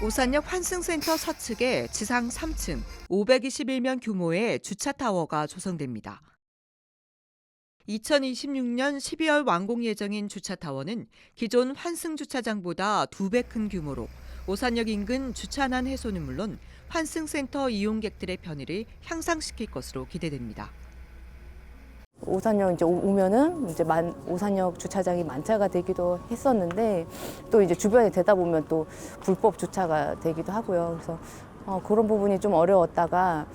오산역 환승센터 서측에 지상 3층 521면 규모의 주차 타워가 조성됩니다. 2026년 12월 완공 예정인 주차 타워는 기존 환승 주차장보다 2배 큰 규모로 오산역 인근 주차난 해소는 물론 환승센터 이용객들의 편의를 향상시킬 것으로 기대됩니다. 오산역 이제 오- 오면은 이제 만, 오산역 주차장이 만차가 되기도 했었는데 또 이제 주변에 되다 보면 또 불법 주차가 되기도 하고요. 그래서 어, 그런 부분이 좀 어려웠다가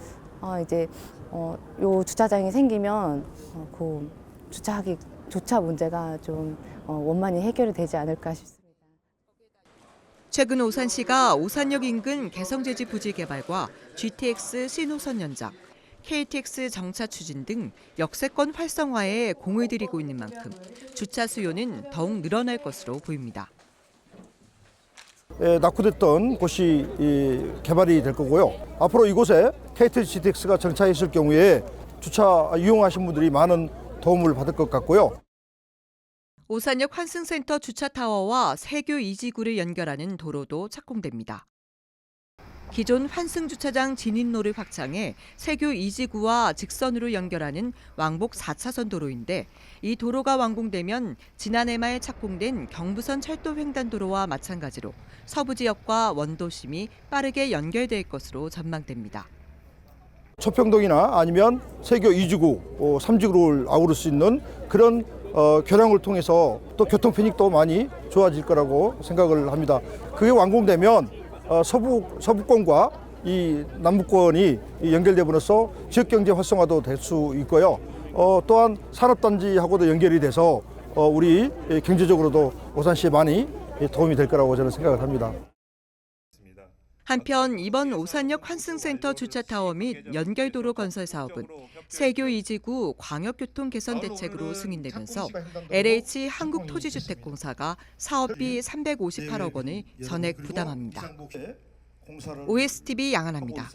어, 이제 어, 요 주차장이 생기면 어, 그 주차하기 주차 문제가 좀 어, 원만히 해결이 되지 않을까 싶습니다. 최근 오산시가 오산역 인근 개성제지 부지 개발과 GTX 신호선 연장, KTX 정차 추진 등 역세권 활성화에 공을 들이고 있는 만큼 주차 수요는 더욱 늘어날 것으로 보입니다. 에, 낙후됐던 곳이 이, 개발이 될 거고요. 앞으로 이곳에 KT GTX가 정차했을 경우에 주차 이용하신 분들이 많은 도움을 받을 것 같고요. 오산역 환승센터 주차타워와 세교 이지구를 연결하는 도로도 착공됩니다. 기존 환승주차장 진입로를 확장해 세교 이지구와 직선으로 연결하는 왕복 4차선 도로인데 이 도로가 완공되면 지난해 말 착공된 경부선 철도 횡단도로와 마찬가지로 서부 지역과 원도심이 빠르게 연결될 것으로 전망됩니다. 초평동이나 아니면 세교 2지구, 어, 3지구를 아우를 수 있는 그런 어, 교량을 통해서 또 교통 편익도 많이 좋아질 거라고 생각을 합니다. 그게 완공되면 어, 서부 서부권과 이 남부권이 연결됨으로써 지역 경제 활성화도 될 수 있고요. 어, 또한 산업단지하고도 연결이 돼서 어, 우리 경제적으로도 오산시에 많이 도움이 될 거라고 저는 생각을 합니다. 한편 이번 오산역 환승센터 주차타워 및 연결도로 건설 사업은 세교 이지구 광역교통 개선 대책으로 승인되면서 LH 한국토지주택공사가 사업비 358억 원을 전액 부담합니다. OSTV 양한합니다.